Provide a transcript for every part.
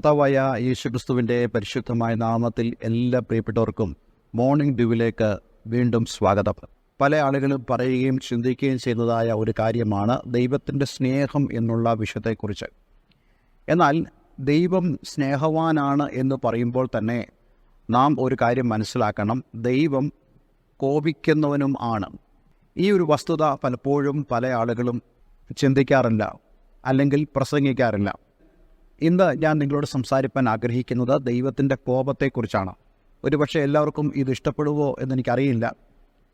കർത്താവായ യേശുക്രിസ്തുവിന്റെ പരിശുദ്ധമായ നാമത്തിൽ എല്ലാ പ്രിയപ്പെട്ടവർക്കും മോർണിംഗ് ഡ്യൂവിലേക്ക് വീണ്ടും സ്വാഗതം. പല ആളുകളും പറയുകയും ചിന്തിക്കുകയും ചെയ്യുന്നതായ ഒരു കാര്യമാണ് ദൈവത്തിന്റെ സ്നേഹം എന്നുള്ള വിഷയത്തെക്കുറിച്ച്. എന്നാൽ ദൈവം സ്നേഹവാനാണ് എന്ന് പറയുമ്പോൾ തന്നെ നാം ഒരു കാര്യം മനസ്സിലാക്കണം. ദൈവം കോപിക്കുന്നവനും ആണ്. ഈ ഒരു വസ്തുത പലപ്പോഴും പല ആളുകളും ചിന്തിക്കാറില്ല അല്ലെങ്കിൽ പ്രസംഗിക്കാറില്ല. ഇന്ന് ഞാൻ നിങ്ങളോട് സംസാരിപ്പാൻ ആഗ്രഹിക്കുന്നത് ദൈവത്തിന്റെ കോപത്തെക്കുറിച്ചാണ്. ഒരുപക്ഷെ എല്ലാവർക്കും ഇത് ഇഷ്ടപ്പെടുവോ എന്നെനിക്കറിയില്ല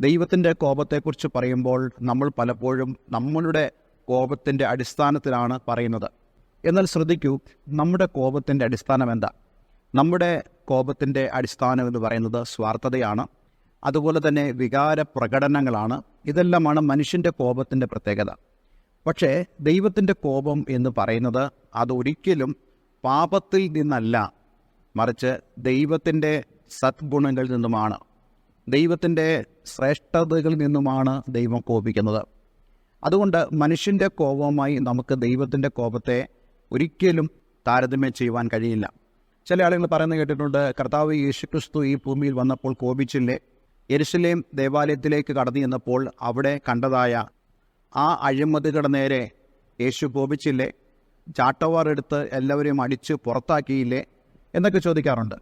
ദൈവത്തിന്റെ കോപത്തെക്കുറിച്ച് പറയുമ്പോൾ നമ്മൾ പലപ്പോഴും നമ്മളുടെ കോപത്തിന്റെ അടിസ്ഥാനത്തിലാണ് പറയുന്നത്. എന്നാൽ ശ്രദ്ധിക്കൂ നമ്മുടെ കോപത്തിന്റെ അടിസ്ഥാനം എന്താ? നമ്മുടെ കോപത്തിന്റെ അടിസ്ഥാനം എന്ന് പറയുന്നത് സ്വാർത്ഥതയാണ്. അതുപോലെ തന്നെ വികാര പ്രകടനങ്ങളാണ് ഇതെല്ലാമാണ് മനുഷ്യന്റെ കോപത്തിന്റെ പ്രത്യേകത. പക്ഷേ ദൈവത്തിന്റെ കോപം എന്ന് പറയുന്നത് അതൊരിക്കലും പാപത്തിൽ നിന്നല്ല. മറിച്ച് ദൈവത്തിന്റെ സദ്ഗുണങ്ങളിൽ നിന്നുമാണ്. ദൈവത്തിന്റെ ശ്രേഷ്ഠതകളിൽ നിന്നുമാണ് ദൈവം കോപിക്കുന്നത്. അതുകൊണ്ട് മനുഷ്യന്റെ കോപവുമായി നമുക്ക് ദൈവത്തിന്റെ കോപത്തെ ഒരിക്കലും താരതമ്യം ചെയ്യുവാൻ കഴിയില്ല. ചില ആളുകൾ പറയുന്നത് കേട്ടിട്ടുണ്ട് കർത്താവ് യേശുക്രിസ്തു ഈ ഭൂമിയിൽ വന്നപ്പോൾ കോപിച്ചില്ലേ? യെരുസലേം ദേവാലയത്തിലേക്ക് കടന്നു ചെന്നപ്പോൾ അവിടെ കണ്ടതായ ആ അഴിമതികളുടെ നേരെ യേശു കോപിച്ചില്ലേ? ചാട്ടവാർ എടുത്ത് എല്ലാവരെയും അടിച്ച് പുറത്താക്കിയില്ലേ? എന്നൊക്കെ ചോദിക്കാറുണ്ട്.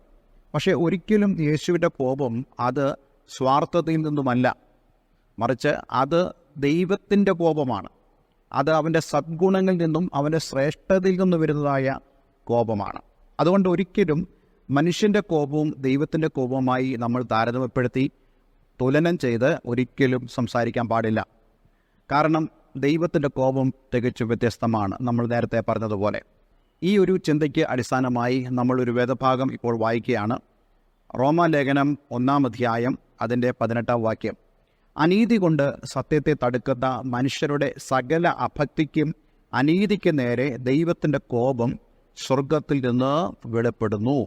പക്ഷേ ഒരിക്കലും യേശുവിന്റെ കോപം അത് സ്വാർത്ഥതയിൽ നിന്നുമല്ല. മറിച്ച് അത് ദൈവത്തിന്റെ കോപമാണ്. അത് അവന്റെ സദ്ഗുണങ്ങളിൽ നിന്നും അവന്റെ ശ്രേഷ്ഠതയിൽ നിന്നും വരുന്നതായ കോപമാണ്. അതുകൊണ്ട് ഒരിക്കലും മനുഷ്യന്റെ കോപവും ദൈവത്തിന്റെ കോപവുമായി നമ്മൾ താരതമ്യപ്പെടുത്തി തുലനം ചെയ്ത് ഒരിക്കലും സംസാരിക്കാൻ പാടില്ല. കാരണം ദൈവത്തിന്റെ കോപം തികച്ചും വ്യത്യസ്തമാണ്. നമ്മൾ നേരത്തെ പറഞ്ഞതുപോലെ. ഈ ഒരു ചിന്തയ്ക്ക് അടിസ്ഥാനമായി നമ്മളൊരു വേദഭാഗം ഇപ്പോൾ വായിക്കുകയാണ്. റോമാലേഖനം ഒന്നാം അധ്യായം അതിന്റെ പതിനെട്ടാം വാക്യം. അനീതി കൊണ്ട് സത്യത്തെ തടുക്കുന്ന മനുഷ്യരുടെ സകല അഭക്തിക്കും അനീതിക്ക് നേരെ ദൈവത്തിന്റെ കോപം സ്വർഗത്തിൽ നിന്ന് വെളിപ്പെടുന്നു.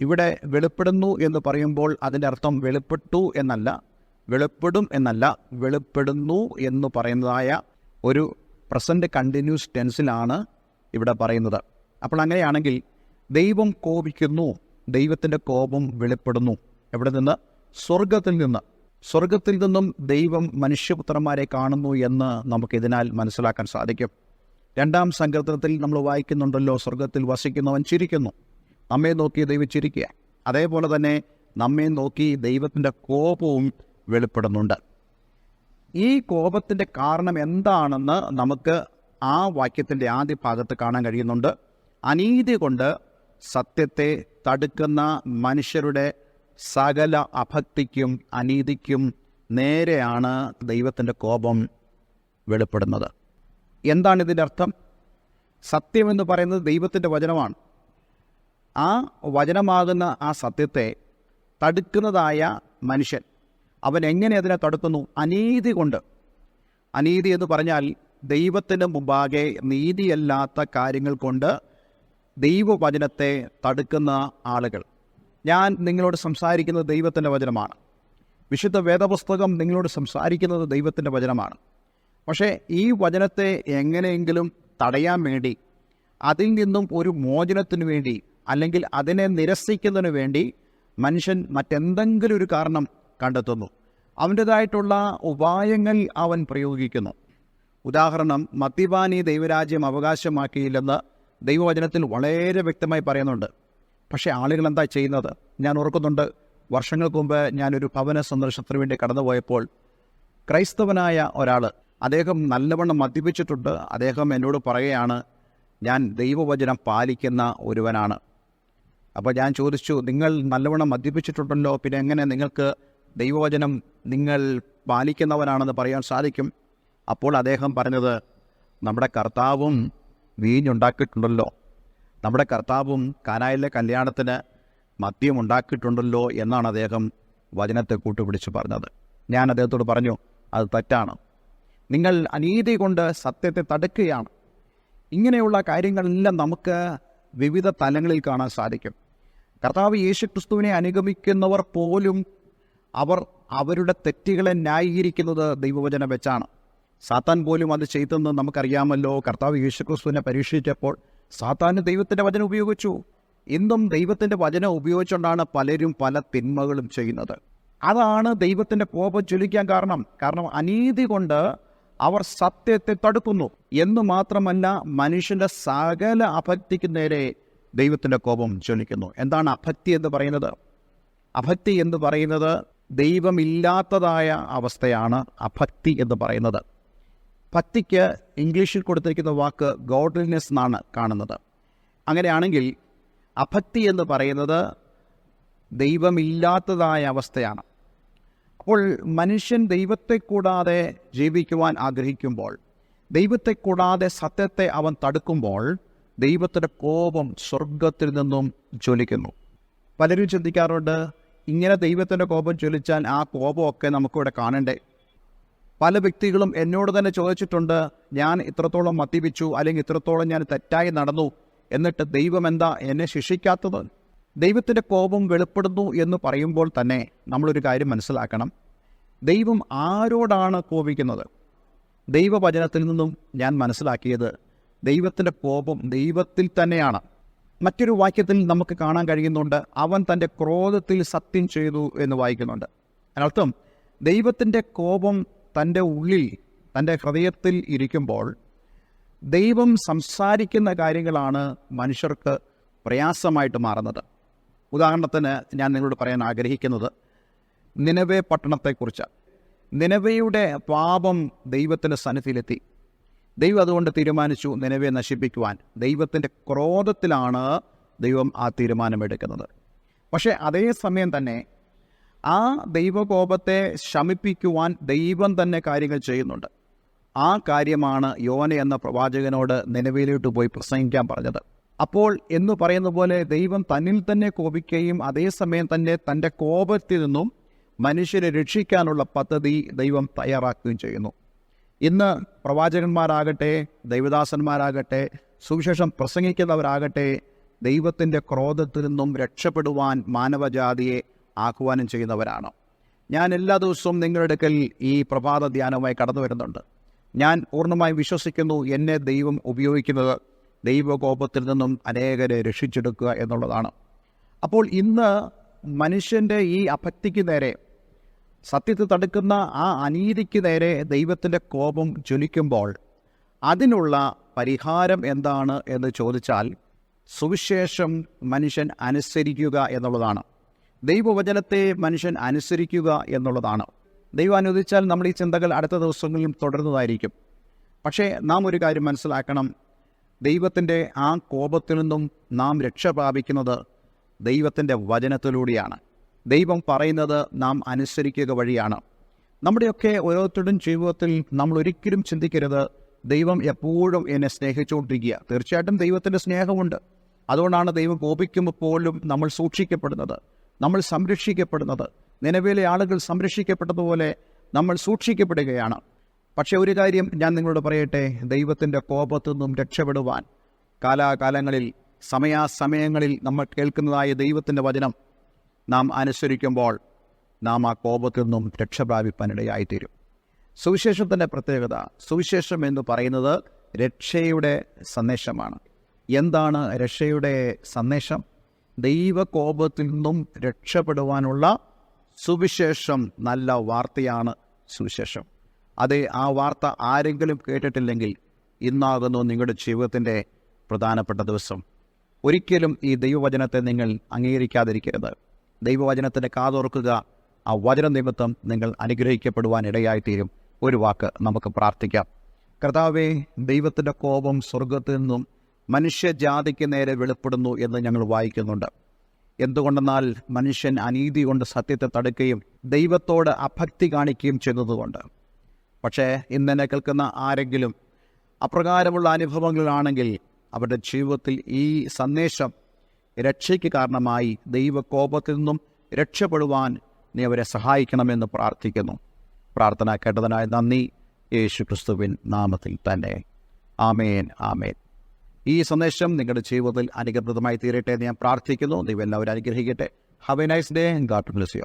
ഇവിടെ വെളിപ്പെടുന്നു എന്ന് പറയുമ്പോൾ അതിന്റെ അർത്ഥം വെളിപ്പെട്ടു എന്നല്ല. വെളിപ്പെടും എന്നല്ല വെളിപ്പെടുന്നു എന്ന് പറയുന്നതായ ഒരു പ്രസന്റ് കണ്ടിന്യൂസ് ടെൻസിലാണ് ഇവിടെ പറയുന്നത്. അപ്പോൾ അങ്ങനെയാണെങ്കിൽ ദൈവം കോപിക്കുന്നു ദൈവത്തിന്റെ കോപം വെളിപ്പെടുന്നു. എവിടെ നിന്ന്? സ്വർഗത്തിൽ നിന്ന്. സ്വർഗത്തിൽ നിന്നും ദൈവം മനുഷ്യപുത്രന്മാരെ കാണുന്നു എന്ന് നമുക്കിതിനാൽ മനസ്സിലാക്കാൻ സാധിക്കും. രണ്ടാം സങ്കീർത്തനത്തിൽ നമ്മൾ വായിക്കുന്നുണ്ടല്ലോ സ്വർഗത്തിൽ വസിക്കുന്നവൻ ചിരിക്കുന്നു. നമ്മെ നോക്കി ദൈവം ചിരിക്കുക. അതേപോലെ തന്നെ നമ്മെ നോക്കി ദൈവത്തിന്റെ കോപവും വെളിപ്പെടുന്നുണ്ട്. ഈ കോപത്തിന്റെ കാരണം എന്താണെന്ന് നമുക്ക് ആ വാക്യത്തിന്റെ ആദ്യ ഭാഗത്ത് കാണാൻ കഴിയുന്നുണ്ട്. അനീതി കൊണ്ട് സത്യത്തെ തടുക്കുന്ന മനുഷ്യരുടെ സകല അഭക്തിക്കും അനീതിക്കും നേരെയാണ് ദൈവത്തിന്റെ കോപം വെളിപ്പെടുന്നത്. എന്താണ് ഇതിന്റെ അർത്ഥം? സത്യമെന്ന് പറയുന്നത് ദൈവത്തിന്റെ വചനമാണ്. ആ വചനമാകുന്ന ആ സത്യത്തെ തടുക്കുന്നതായ മനുഷ്യൻ അവൻ എങ്ങനെ അതിനെ തടുക്കുന്നു? അനീതി കൊണ്ട്. അനീതി എന്ന് പറഞ്ഞാൽ ദൈവത്തിന് മുമ്പാകെ നീതിയല്ലാത്ത കാര്യങ്ങൾ കൊണ്ട് ദൈവവചനത്തെ തടുക്കുന്ന ആളുകൾ. ഞാൻ നിങ്ങളോട് സംസാരിക്കുന്നത് ദൈവത്തിന്റെ വചനമാണ്. വിശുദ്ധ വേദപുസ്തകം നിങ്ങളോട് സംസാരിക്കുന്നത് ദൈവത്തിന്റെ വചനമാണ്. പക്ഷേ ഈ വചനത്തെ എങ്ങനെയെങ്കിലും തടയാൻ വേണ്ടി അതിൽ നിന്നും ഒരു മോചനത്തിന് വേണ്ടി അല്ലെങ്കിൽ അതിനെ നിരസിക്കുന്നതിന് വേണ്ടി മനുഷ്യൻ മറ്റെന്തെങ്കിലും ഒരു കാരണം കണ്ടെത്തുന്നു. അവന്റേതായിട്ടുള്ള ഉപായങ്ങൾ അവൻ പ്രയോഗിക്കുന്നു. ഉദാഹരണം മദ്യപാനി ദൈവരാജ്യം അവകാശമാക്കിയില്ലെന്ന് ദൈവവചനത്തിൽ വളരെ വ്യക്തമായി പറയുന്നുണ്ട്. പക്ഷേ ആളുകൾ എന്താ ചെയ്യുന്നത്? ഞാൻ ഓർക്കുന്നുണ്ട് വർഷങ്ങൾക്ക് മുമ്പ് ഞാനൊരു ഭവന സന്ദർശനത്തിന് വേണ്ടി കടന്നുപോയപ്പോൾ ക്രൈസ്തവനായ ഒരാൾ അദ്ദേഹം നല്ലവണ്ണം മദ്യപിച്ചിട്ടുണ്ട്. അദ്ദേഹം എന്നോട് പറയുകയാണ് ഞാൻ ദൈവവചനം പാലിക്കുന്ന ഒരുവനാണ്. അപ്പോൾ ഞാൻ ചോദിച്ചു നിങ്ങൾ നല്ലവണ്ണം മദ്യപിച്ചിട്ടുണ്ടല്ലോ പിന്നെ എങ്ങനെ നിങ്ങൾക്ക് ദൈവവചനം നിങ്ങൾ പാലിക്കുന്നവനാണെന്ന് പറയാൻ സാധിക്കും. അപ്പോൾ അദ്ദേഹം പറഞ്ഞത് നമ്മുടെ കർത്താവും വീഞ്ഞുണ്ടാക്കിയിട്ടുണ്ടല്ലോ. നമ്മുടെ കർത്താവും കാനായിലെ കല്യാണത്തിന് മദ്യം ഉണ്ടാക്കിയിട്ടുണ്ടല്ലോ എന്നാണ് അദ്ദേഹം വചനത്തെ കൂട്ടുപിടിച്ച് പറഞ്ഞത്. ഞാൻ അദ്ദേഹത്തോട് പറഞ്ഞു അത് തെറ്റാണ്. നിങ്ങൾ അനീതി കൊണ്ട് സത്യത്തെ തടുക്കുകയാണ്. ഇങ്ങനെയുള്ള കാര്യങ്ങളെല്ലാം നമുക്ക് വിവിധ തലങ്ങളിൽ കാണാൻ സാധിക്കും. കർത്താവ് യേശു ക്രിസ്തുവിനെ അനുഗമിക്കുന്നവർ പോലും അവർ അവരുടെ തെറ്റുകളെ ന്യായീകരിക്കുന്നത് ദൈവവചനം വെച്ചാണ്. സാത്താൻ പോലും അത് ചെയ്തെന്ന് നമുക്കറിയാമല്ലോ. കർത്താവ് യേശുക്രിസ്തുവിനെ പരീക്ഷിച്ചപ്പോൾ സാത്താന് ദൈവത്തിന്റെ വചനം ഉപയോഗിച്ചു. ഇന്നും ദൈവത്തിന്റെ വചനം ഉപയോഗിച്ചുകൊണ്ടാണ് പലരും പല തിന്മകളും ചെയ്യുന്നത്. അതാണ് ദൈവത്തിന്റെ കോപം ജ്വലിക്കാൻ കാരണം. കാരണം അനീതി കൊണ്ട് അവർ സത്യത്തെ തടുക്കുന്നു. എന്ന് മാത്രമല്ല മനുഷ്യന്റെ സകല അഭക്തിക്ക് നേരെ ദൈവത്തിന്റെ കോപം ജ്വലിക്കുന്നു. എന്താണ് അഭക്തി എന്ന് പറയുന്നത്? അഭക്തി എന്ന് പറയുന്നത് ദൈവമില്ലാത്തതായ അവസ്ഥയാണ് അഭക്തി എന്ന് പറയുന്നത്. ഭക്തിക്ക് ഇംഗ്ലീഷിൽ കൊടുത്തിരിക്കുന്ന വാക്ക് ഗോഡ്ലിനെസ് എന്നാണ് കാണുന്നത്. അങ്ങനെയാണെങ്കിൽ അഭക്തി എന്ന് പറയുന്നത് ദൈവമില്ലാത്തതായ അവസ്ഥയാണ്. അപ്പോൾ മനുഷ്യൻ ദൈവത്തെ കൂടാതെ ജീവിക്കുവാൻ ആഗ്രഹിക്കുമ്പോൾ ദൈവത്തെ കൂടാതെ സത്യത്തെ അവൻ തടുക്കുമ്പോൾ ദൈവത്തിന്റെ കോപം സ്വർഗത്തിൽ നിന്നും ജ്വലിക്കുന്നു. പലരും ചിന്തിക്കാറുണ്ട് ഇങ്ങനെ ദൈവത്തിന്റെ കോപം ചൊലിച്ചാൽ ആ കോപമൊക്കെ നമുക്കിവിടെ കാണണ്ടേ? പല വ്യക്തികളും എന്നോട് തന്നെ ചോദിച്ചിട്ടുണ്ട് ഞാൻ ഇത്രത്തോളം മദ്യപിച്ചു അല്ലെങ്കിൽ ഇത്രത്തോളം ഞാൻ തെറ്റായി നടന്നു എന്നിട്ട് ദൈവം എന്താ എന്നെ ശിക്ഷിക്കാത്തത്? ദൈവത്തിന്റെ കോപം വെളിപ്പെടുന്നു എന്ന് പറയുമ്പോൾ തന്നെ നമ്മളൊരു കാര്യം മനസ്സിലാക്കണം. ദൈവം ആരോടാണ് കോപിക്കുന്നത്? ദൈവവചനത്തിൽ നിന്നും ഞാൻ മനസ്സിലാക്കിയത് ദൈവത്തിന്റെ കോപം ദൈവത്തിൽ തന്നെയാണ്. മറ്റൊരു വാക്യത്തിൽ നമുക്ക് കാണാൻ കഴിയുന്നുണ്ട് അവൻ തന്റെ ക്രോധത്തിൽ സത്യം ചെയ്തു എന്ന് വായിക്കുന്നുണ്ട്. അതിനർത്ഥം ദൈവത്തിന്റെ കോപം തന്റെ ഉള്ളിൽ തന്റെ ഹൃദയത്തിൽ ഇരിക്കുമ്പോൾ ദൈവം സംസാരിക്കുന്ന കാര്യങ്ങളാണ് മനുഷ്യർക്ക് പ്രയാസമായിട്ട് മാറുന്നത്. ഉദാഹരണത്തിന് ഞാൻ നിങ്ങളോട് പറയാൻ ആഗ്രഹിക്കുന്നത് നിലവേ പട്ടണത്തെക്കുറിച്ച്. നിലവയുടെ പാപം ദൈവത്തിന്റെ സന്നിധിയിലെത്തി. ദൈവം അതുകൊണ്ട് തീരുമാനിച്ചു നിലവെ നശിപ്പിക്കുവാൻ. ദൈവത്തിന്റെ ക്രോധത്തിലാണ് ദൈവം ആ തീരുമാനമെടുക്കുന്നത്. പക്ഷേ അതേ സമയം തന്നെ ആ ദൈവകോപത്തെ ശമിപ്പിക്കുവാൻ ദൈവം തന്നെ കാര്യങ്ങൾ ചെയ്യുന്നുണ്ട്. ആ കാര്യമാണ് യോന എന്ന പ്രവാചകനോട് നിലവിലോട്ട് പോയി പ്രസംഗിക്കാൻ പറഞ്ഞത്. അപ്പോൾ എന്ന് പറയുന്ന പോലെ ദൈവം തന്നിൽ തന്നെ കോപിക്കുകയും അതേസമയം തന്നെ തന്റെ കോപത്തിൽ നിന്നും മനുഷ്യരെ രക്ഷിക്കാനുള്ള പദ്ധതി ദൈവം തയ്യാറാക്കുകയും ചെയ്യുന്നു. ഇന്ന് പ്രവാചകന്മാരാകട്ടെ ദൈവദാസന്മാരാകട്ടെ സുവിശേഷം പ്രസംഗിക്കുന്നവരാകട്ടെ ദൈവത്തിന്റെ ക്രോധത്തിൽ നിന്നും രക്ഷപ്പെടുവാൻ മാനവജാതിയെ ആഹ്വാനം ചെയ്യുന്നവരാണ്. ഞാൻ എല്ലാ ദിവസവും നിങ്ങളുടെ അടുക്കൽ ഈ പ്രഭാത ധ്യാനവുമായി കടന്നു വരുന്നുണ്ട്. ഞാൻ പൂർണമായും വിശ്വസിക്കുന്നു എന്നെ ദൈവം ഉപയോഗിക്കുന്നത് ദൈവകോപത്തിൽ നിന്നും അനേകരെ രക്ഷിച്ചെടുക്കുക എന്നുള്ളതാണ്. അപ്പോൾ ഇന്ന് മനുഷ്യന്റെ ഈ അഭക്തിക്ക് നേരെ സത്യത്തെ തടുക്കുന്ന ആ അനീതിക്ക് നേരെ ദൈവത്തിന്റെ കോപം ജ്വലിക്കുമ്പോൾ അതിനുള്ള പരിഹാരം എന്താണ് എന്ന് ചോദിച്ചാൽ സുവിശേഷം മനുഷ്യൻ അനുസരിക്കുക എന്നുള്ളതാണ്. ദൈവവചനത്തെ മനുഷ്യൻ അനുസരിക്കുക എന്നുള്ളതാണ്. ദൈവം അനുവദിച്ചാൽ നമ്മൾ ഈ ചിന്തകൾ അടുത്ത ദിവസങ്ങളിലും തുടരുന്നതായിരിക്കും. പക്ഷേ നാം ഒരു കാര്യം മനസ്സിലാക്കണം. ദൈവത്തിന്റെ ആ കോപത്തിൽ നിന്നും നാം രക്ഷ പ്രാപിക്കുന്നത് ദൈവത്തിന്റെ വചനത്തിലൂടെയാണ്. ദൈവം പറയുന്നത് നാം അനുസരിക്കുക വഴിയാണ്. നമ്മുടെയൊക്കെ ഓരോരുത്തരുടെയും ജീവിതത്തിൽ നമ്മൾ ഒരിക്കലും ചിന്തിക്കരുത്. ദൈവം എപ്പോഴും എന്നെ സ്നേഹിച്ചുകൊണ്ടിരിക്കുക. തീർച്ചയായിട്ടും ദൈവത്തിന്റെ സ്നേഹമുണ്ട്. അതുകൊണ്ടാണ് ദൈവം കോപിക്കുമ്പോൾ പോലും നമ്മൾ സൂക്ഷിക്കപ്പെടുന്നത്. നമ്മൾ സംരക്ഷിക്കപ്പെടുന്നത്. നിലവിലെ ആളുകൾ സംരക്ഷിക്കപ്പെട്ടതുപോലെ നമ്മൾ സൂക്ഷിക്കപ്പെടുകയാണ്. പക്ഷേ ഒരു കാര്യം ഞാൻ നിങ്ങളോട് പറയട്ടെ. ദൈവത്തിന്റെ കോപത്തു നിന്നും രക്ഷപ്പെടുവാൻ കാലാകാലങ്ങളിൽ സമയാസമയങ്ങളിൽ നമ്മൾ കേൾക്കുന്നതായ ദൈവത്തിന്റെ വചനം നാം അനുസരിക്കുമ്പോൾ നാം ആ കോപത്തിൽ നിന്നും രക്ഷപ്രാപിപ്പാനിടയായിത്തീരും. സുവിശേഷത്തിന്റെ പ്രത്യേകത സുവിശേഷം എന്ന് പറയുന്നത് രക്ഷയുടെ സന്ദേശമാണ്. എന്താണ് രക്ഷയുടെ സന്ദേശം? ദൈവകോപത്തിൽ നിന്നും രക്ഷപ്പെടുവാനുള്ള സുവിശേഷം നല്ല വാർത്തയാണ് സുവിശേഷം. അത് ആ വാർത്ത ആരെങ്കിലും കേട്ടിട്ടില്ലെങ്കിൽ ഇന്നാകുന്നു നിങ്ങളുടെ ജീവിതത്തിന്റെ പ്രധാനപ്പെട്ട ദിവസം. ഒരിക്കലും ഈ ദൈവവചനത്തെ നിങ്ങൾ അംഗീകരിക്കാതിരിക്കരുത്. ദൈവവചനത്തിന്റെ കാതോർക്കുക. ആ വചന നിമിത്തം നിങ്ങൾ അനുഗ്രഹിക്കപ്പെടുവാൻ ഇടയായിത്തീരും ഒരു വാക്ക് നമുക്ക് പ്രാർത്ഥിക്കാം. കർത്താവെ ദൈവത്തിന്റെ കോപം സ്വർഗത്തിൽ നിന്നും മനുഷ്യജാതിക്ക് നേരെ വെളിപ്പെടുന്നു എന്ന് ഞങ്ങൾ വായിക്കുന്നുണ്ട്. എന്തുകൊണ്ടെന്നാൽ മനുഷ്യൻ അനീതി കൊണ്ട് സത്യത്തെ തടുക്കുകയും ദൈവത്തോട് അഭക്തി കാണിക്കുകയും ചെയ്തതുകൊണ്ട് പക്ഷേ ഇന്നെന്നെ കേൾക്കുന്ന ആരെങ്കിലും അപ്രകാരമുള്ള അനുഭവങ്ങളിലാണെങ്കിൽ അവരുടെ ജീവിതത്തിൽ ഈ സന്ദേശം രക്ഷയ്ക്ക് കാരണമായി ദൈവകോപത്തിൽ നിന്നും രക്ഷപ്പെടുവാൻ നീ അവരെ സഹായിക്കണമെന്ന് പ്രാർത്ഥിക്കുന്നു. പ്രാർത്ഥന കേട്ടതിനായി നന്ദി. യേശു ക്രിസ്തുവിൻ നാമത്തിൽ തന്നെ. ആമേൻ ആമേൻ. ഈ സന്ദേശം നിങ്ങളുടെ ജീവിതത്തിൽ അനുഗ്രഹപ്രദമായി തീരട്ടെ എന്ന് ഞാൻ പ്രാർത്ഥിക്കുന്നു. ദൈവം എല്ലാവരും അനുഗ്രഹിക്കട്ടെ. Have a nice day God bless you